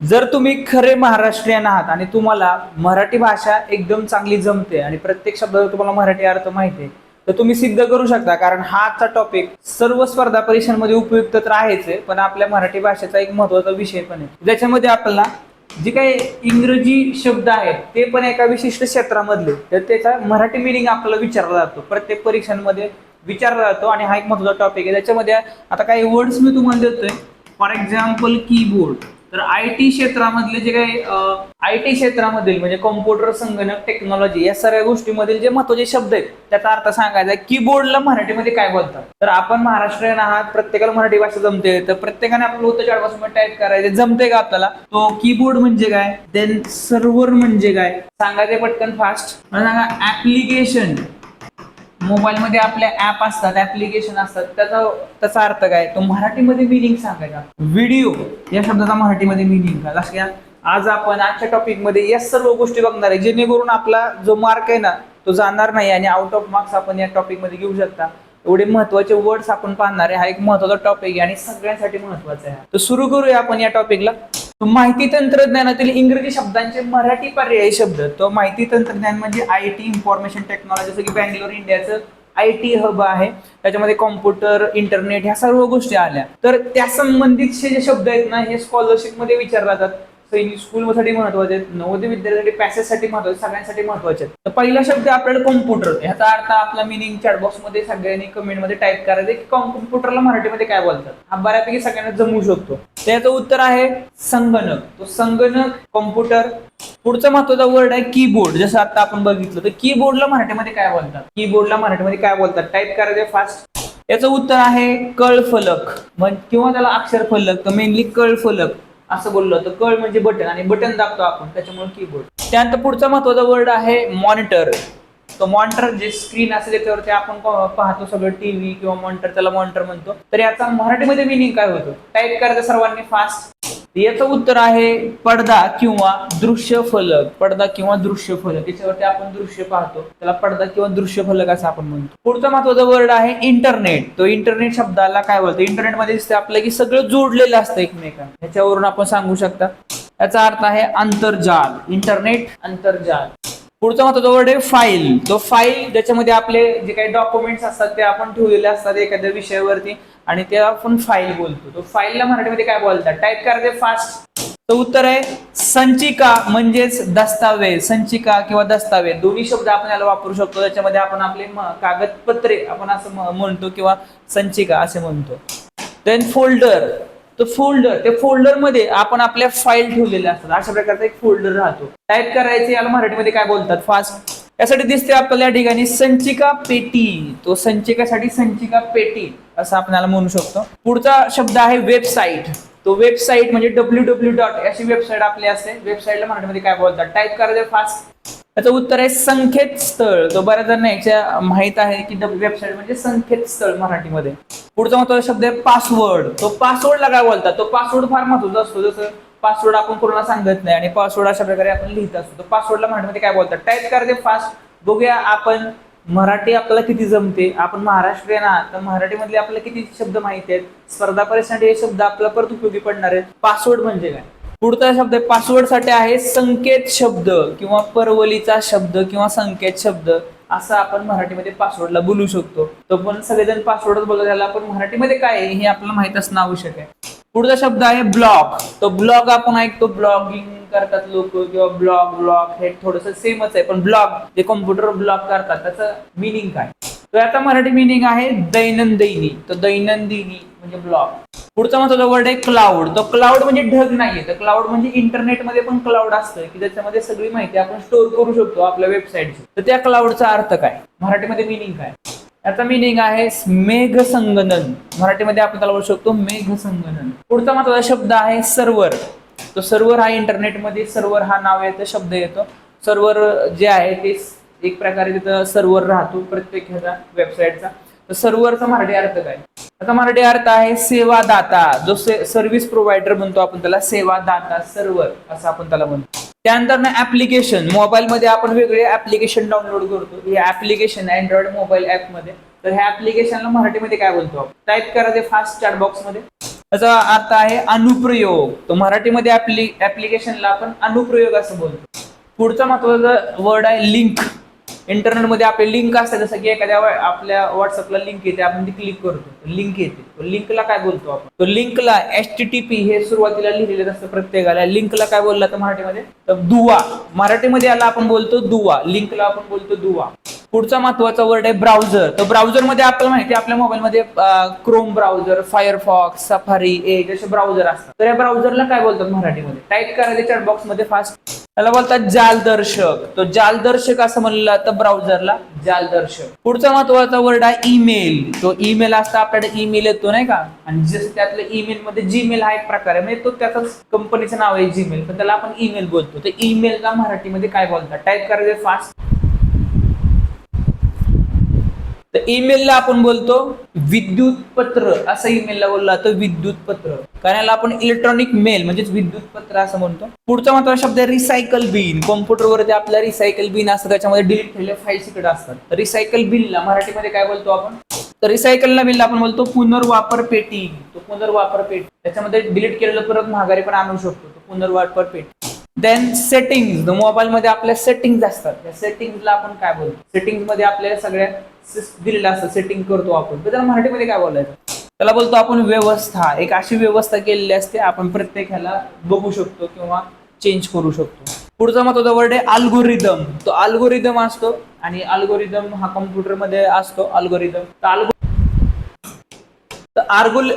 जर तुम्ही खरे महाराष्ट्रीयन आहात आणि तुम्हाला मराठी भाषा एकदम चांगली जमते आणि प्रत्येक शब्दाचा तुम्हाला मराठी अर्थ माहिती आहे तर तुम्ही सिद्ध करू शकता. कारण हा आजचा टॉपिक सर्व स्पर्धा परीक्षांमध्ये उपयुक्त तर आहेच आहे पण आपल्या मराठी भाषेचा एक महत्त्वाचा विषय पण आहे. ज्याच्यामध्ये आपल्याला जे काही इंग्रजी शब्द आहेत ते पण एका विशिष्ट क्षेत्रामधले तर त्याचा मराठी मिनिंग आपल्याला विचारला जातो. प्रत्येक परीक्षांमध्ये विचारला जातो आणि हा एक महत्त्वाचा टॉपिक आहे. त्याच्यामध्ये आता काही वर्ड्स मी तुम्हाला देतोय. फॉर एक्झाम्पल कीबोर्ड तर आय टी क्षेत्रामधले जे काही आय टी क्षेत्रामधील म्हणजे कॉम्प्युटर संगणक टेक्नॉलॉजी या सगळ्या गोष्टीमधील जे महत्त्वाचे शब्द आहेत त्याचा अर्थ सांगायचा कीबोर्डला मराठीमध्ये काय बोलतात? तर आपण महाराष्ट्रीयन आहात प्रत्येकाला मराठी भाषा जमते तर प्रत्येकाने आपलं उत्तर चारपासून टाईप करायचं जमते का आपल्याला? तो कीबोर्ड म्हणजे काय? देन सर्व्हर म्हणजे काय? सांगायचे पटकन फास्ट सांगा ऍप्लिकेशन मोबाईलमध्ये आपल्या ऍप असतात ऍप्लिकेशन असतात त्याचा त्याचा अर्थ काय? तो मराठीमध्ये मिनिंग सांगायचा. व्हिडिओ या शब्दाचा मराठीमध्ये मिनिंग काय? लक्षात घ्या. आज आपण आजच्या टॉपिकमध्ये या सर्व गोष्टी बघणार आहे जेणेकरून आपला जो मार्क आहे ना तो जाणार नाही आणि आउट ऑफ मार्क्स आपण या टॉपिकमध्ये घेऊ शकता. एवढे महत्त्वाचे वर्ड्स आपण पाहणार आहे हा एक महत्त्वाचा टॉपिक आहे आणि सगळ्यांसाठी महत्त्वाचा आहे. तर सुरू करूया आपण या टॉपिकला माहिती तंत्रज्ञानातील इंग्रजी शब्दांचे मराठी पर्यायी शब्द. तो माहिती तंत्रज्ञान म्हणजे आय टी इन्फॉर्मेशन टेक्नॉलॉजी जसं की बँगलोर इंडियाचं आय टी हब आहे. त्याच्यामध्ये कॉम्प्युटर इंटरनेट ह्या सर्व गोष्टी आल्या. तर त्या संबंधितचे जे शब्द आहेत ना हे स्कॉलरशिपमध्ये विचारले जातात. सैनिक स्कूलसाठी महत्त्वाचे आहेत. नवोदय विद्यार्थ्यांसाठी पॅसेजसाठी महत्त्वाचे सगळ्यांसाठी महत्त्वाचे आहेत. तर पहिला शब्द आपल्याला कॉम्प्युटर ह्याचा अर्थ आपला मिनिंग चॅटबॉक्समध्ये सगळ्यांनी कमेंटमध्ये टाईप करायचं की कॉम्प्युटरला मराठीमध्ये काय बोलतात. हा बऱ्यापैकी सगळ्यांना जमू शकतो. त्याचं उत्तर आहे संगणक. तो संगणक कॉम्प्युटर पुढचा महत्त्वाचा वर्ड आहे कीबोर्ड जसं आता आपण बघितलं तर कीबोर्डला मराठीमध्ये काय बोलतात? कीबोर्डला मराठीमध्ये काय बोलतात? टाईप करायचे फास्ट याचं उत्तर आहे कळफलक. किंवा त्याला अक्षर फलक तर मेनली कळफलक असं बोललो तर कळ म्हणजे बटन आणि बटन दाबतो आपण त्याच्यामुळे कीबोर्ड त्यानंतर पुढचा महत्त्वाचा वर्ड आहे मॉनिटर तो मॉनिटर जे स्क्रीन असेल त्याच्यावरती आपण पाहतो सगळं टीव्ही किंवा मॉनिटर त्याला मॉनिटर म्हणतो. तर याचा मराठीमध्ये मिनिंग काय होतो? टाईप करायचं सर्वांनी फास्ट याचं उत्तर आहे पडदा किंवा दृश्य फलक. पडदा किंवा दृश्य फलक. याच्यावरती आपण दृश्य पाहतो. त्याला पडदा किंवा दृश्य फलक असं आपण म्हणतो. पुढचा महत्त्वाचा वर्ड आहे इंटरनेट तो इंटरनेट शब्दाला काय बोलतो? इंटरनेटमध्ये दिसते आपलं की सगळं जोडलेलं असतं एकमेकांना. ह्याच्यावरून आपण सांगू शकता. याचा अर्थ आहे आंतरजाल इंटरनेट आंतरजाल पुढचा महत्त्वाचा वर्ड आहे फाईल तो फाईल ज्याच्यामध्ये आपले जे काही डॉक्युमेंट्स असतात ते आपण ठेवलेले असतात एखाद्या विषयावरती आणि ते आपण फाईल बोलतो. तो फाईलला मराठीमध्ये काय बोलतात? टाईप करायचे फास्ट तर उत्तर आहे संचिका म्हणजेच दस्तावेज. संचिका किंवा दस्तावेज. दोन्ही शब्द आपण याला वापरू शकतो. त्याच्यामध्ये आपण आपले कागदपत्रे आपण असं म्हणतो किंवा संचिका असे म्हणतो. देन फोल्डर तो फोल्डर त्या फोल्डरमध्ये आपण आपल्या फाईल ठेवलेल्या असतात. अशा प्रकारचा एक फोल्डर राहतो. टाईप करायचे याला मराठीमध्ये काय बोलतात? फास्ट यासाठी दिसते आपल्याला या ठिकाणी संचिका पेटी तो संचिकासाठी संचिका पेटी असं आपण म्हणू शकतो. पुढचा शब्द आहे वेबसाईट तो वेबसाईट म्हणजे डब्ल्यू डब्ल्यू डॉट अशी वेबसाईट आपली असते वेबसाईटला मराठीमध्ये काय बोलतात? टाईप करायचं फास्ट त्याचं उत्तर आहे संकेत स्थळ. तो बऱ्याच जणांना याच्या माहीत आहे की वेबसाईट म्हणजे संकेत स्थळ मराठीमध्ये. पुढचा महत्त्वाचा शब्द आहे पासवर्ड तो पासवर्डला काय बोलतात? तो पासवर्ड फार महत्त्वाचा असतो. जसं पासवर्ड आपण कोणाला सांगत नाही आणि पासवर्ड अशा प्रकारे आपण लिहित असतो. तो पासवर्डला मराठीमध्ये काय बोलतात? टाईप करायचे फास्ट बघूया आपण मराठी आपल्याला किती जमते? आपण महाराष्ट्रीयन आहात तर मराठीमधले आपल्याला किती शब्द माहिती आहेत? स्पर्धा परीक्षेसाठी हे शब्द आपल्याला परत उपयोगी पडणार आहेत. पासवर्ड म्हणजे काय? पुढचा शब्द पासवर्डसाठी पासवर्डसाठी आहे संकेत शब्द किंवा परवलीचा शब्द किंवा संकेत शब्द. असं आपण मराठीमध्ये पासवर्डला बोलू शकतो. तो पण सगळेजण पासवर्डच बोलतो त्याला आपण मराठीमध्ये काय आहे हे आपल्याला माहीत असणं आवश्यक आहे. पुढचा शब्द आहे ब्लॉग तो ब्लॉग आपण ऐकतो ब्लॉगिंग करतात लोक किंवा ब्लॉग ब्लॉग हे थोडस सेमच आहे पण ब्लॉग जे कॉम्प्युटर ब्लॉग करतात त्याचं मिनिंग काय? तर आता मराठी मिनिंग आहे दैनंदिनी. तर दैनंदिनी म्हणजे ब्लॉग पुढचा महत्त्वाचा वर्ड आहे क्लाउड तो क्लाउड म्हणजे ढग नाहीये. तर क्लाउड म्हणजे इंटरनेटमध्ये पण क्लाउड असतं की त्याच्यामध्ये सगळी माहिती आपण स्टोअर करू शकतो आपल्या वेबसाईटची तर त्या क्लाउडचा अर्थ काय? मराठीमध्ये मिनिंग काय? याचा मिनिंग आहे मेघ संगणन मराठीमध्ये आपण त्याला बोलू शकतो मेघ संगणन पुढचा महत्त्वाचा शब्द आहे सर्व्हर तो सर्व्हर हा इंटरनेटमध्ये सर्व्हर हा नाव येतं शब्द येतो. सर्व्हर जे आहे ते एक प्रकारे तिथं सर्व्हर राहतो प्रत्येक ह्याचा वेबसाईटचा तर सर्व्हरचा मराठी अर्थ काय? आता मराठी अर्थ आहे सेवादाता. जो से सर्व्हिस प्रोव्हायडर म्हणतो आपण त्याला सेवादाता सर्वर सर्व्हर असं आपण त्याला म्हणतो. त्यानंतर ना ऍप्लिकेशन मोबाईलमध्ये आपण वेगळे ऍप्लिकेशन डाउनलोड करतो. हे ऍप्लिकेशन अँड्रॉइड मोबाईल ऍपमध्ये. तर ह्या ऍप्लिकेशनला मराठीमध्ये काय बोलतो आपण? टाईप करा ते फास्ट चॅट बॉक्समध्ये. त्याचा अर्थ आहे अनुप्रयोग. तो मराठीमध्ये ऍप्लिकेशनला आपण अनुप्रयोग असं बोलतो. पुढचा महत्त्वाचा वर्ड आहे लिंक इंटरनेटमध्ये आपले लिंक असतात जसं की एखाद्या आपल्या व्हॉट्सअपला लिंक येते आपण ती क्लिक करतो. लिंक येते. लिंकला काय बोलतो आपण? तो लिंकला एच टी टी पी हे सुरुवातीला लिहिलेलं असतं प्रत्येकाला. लिंकला काय बोलला तर मराठीमध्ये? तर दुवा. मराठीमध्ये याला आपण बोलतो दुवा. लिंकला आपण बोलतो दुवा. पुढचा महत्त्वाचा वर्ड आहे ब्राउझर तर ब्राउझरमध्ये आपल्याला माहिती आपल्या मोबाईलमध्ये Chrome browser Firefox Safari Edge असे ब्राउझर असतात. तर या ब्राउझरला काय बोलतात मराठीमध्ये? टाईप करायचे चॅट बॉक्समध्ये फास्ट त्याला बोलतात जालदर्शक तो जालदर्शक असं म्हणलं तर ब्राउझरला जालदर्शक पुढचा महत्त्वाचा वर्ड आहे ईमेल तो ईमेल असता आपल्याकडे ईमेल येतो नाही का? आणि जस्ट त्यातलं ईमेल मध्ये जीमेल हा एक प्रकार आहे. म्हणजे तो त्याचाच कंपनीचं नाव आहे जीमेल पण त्याला आपण ईमेल बोलतो. तर ईमेलला मराठीमध्ये काय बोलतात? टाईप करायचे फास्ट तर ईमेलला आपण बोलतो विद्युत पत्र असं ईमेलला बोलला तर विद्युत पत्र कारण याला आपण इलेक्ट्रॉनिक मेल म्हणजेच विद्युत पत्र असं म्हणतो. पुढचा महत्त्वाचा शब्द आहे रिसायकल बिन कॉम्प्युटरवरती आपल्या रिसायकल बिन असतं त्याच्यामध्ये डिलीट केलेले फाईल्स इकडे असतात. रिसायकल बिनला मराठीमध्ये काय बोलतो आपण? तर रिसायकलला बिनला आपण बोलतो पुनर्वापर पेटी. तो पुनर्वापर पेटी. त्याच्यामध्ये डिलीट केलेलं परत महागारी पण आणू शकतो. तो पुनर्वापर पेटी. देन सेटिंग मोबाईल मध्ये आपल्या सेटिंग असतात. त्या सेटिंगला आपण काय बोलतो सेटिंगमध्ये आपल्या सगळ्या दिलेलं असतं सेटिंग करतो आपण. तर त्याला मराठीमध्ये काय बोलायचं? त्याला बोलतो आपण व्यवस्था. एक अशी व्यवस्था केलेली असते आपण प्रत्येक ह्याला बघू शकतो किंवा चेंज करू शकतो. पुढचा महत्त्वाचा वर्ड आहे अल्गोरिदम तो अल्गोरिदम असतो आणि अल्गोरिदम हा कम्प्युटरमध्ये असतो अल्गोरिदम तर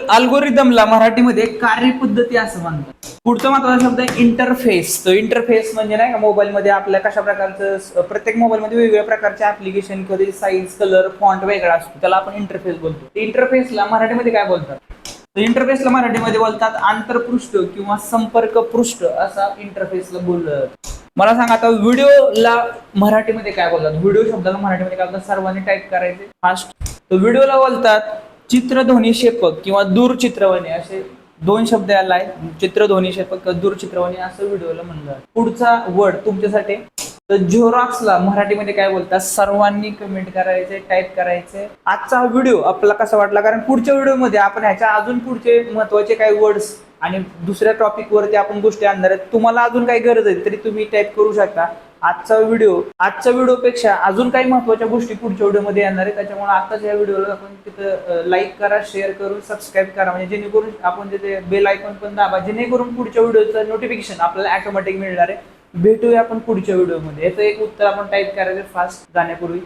अल्गोरिदमला मराठीमध्ये कार्यपद्धती असं म्हणतात. पुढचा महत्त्वाचा शब्द आहे इंटरफेस तो इंटरफेस म्हणजे नाही का मोबाईलमध्ये आपल्या कशा प्रकारचं प्रत्येक मोबाईलमध्ये वेगवेगळ्या प्रकारचे ऍप्लिकेशन कधी साईज कलर फॉन्ट वेगळा असतो. त्याला आपण इंटरफेस बोलतो. इंटरफेसला मराठीमध्ये काय बोलतात? तर इंटरफेसला मराठीमध्ये बोलतात आंतरपृष्ठ किंवा संपर्क पृष्ठ असा इंटरफेसला बोललं मला सांगा आता व्हिडिओला मराठीमध्ये काय बोलतात? व्हिडिओ शब्दाला मराठीमध्ये काय बोलतात? सर्वांनी टाईप करायचे. फास्ट तर व्हिडिओला बोलतात चित्रध्वनी शेपक किंवा दूरचित्रवाणी असे दोन शब्द याला आहे चित्रध्वनी शेपक किंवा दूरचित्रवाणी असं व्हिडिओला म्हणलं पुढचा वर्ड तुमच्यासाठी. तर झेरॉक्सला मराठीमध्ये काय बोलतात? सर्वांनी कमेंट करायचे टाईप करायचे. आजचा हा व्हिडिओ आपल्याला कसा वाटला? कारण पुढच्या व्हिडिओमध्ये आपण ह्याच्या अजून पुढचे महत्त्वाचे काही वर्ड्स आणि दुसऱ्या टॉपिक वरती आपण गोष्टी आणणार आहेत. तुम्हाला अजून काही गरज आहे तरी तुम्ही टाईप करू शकता. आजचा व्हिडिओ आजच्या व्हिडिओपेक्षा अजून काही महत्त्वाच्या गोष्टी पुढच्या व्हिडिओमध्ये येणार आहे त्याच्यामुळे आताच या व्हिडिओला आपण तिथं लाईक करा शेअर करून सबस्क्राईब करा. म्हणजे जेणेकरून आपण तिथे बेल आयकॉन पण दाबा जेणेकरून पुढच्या व्हिडिओचं नोटिफिकेशन आपल्याला ऑटोमॅटिक मिळणार आहे. भेटूया आपण पुढच्या व्हिडिओमध्ये याचं एक उत्तर आपण टाईप करायचं फास्ट जाण्यापूर्वी.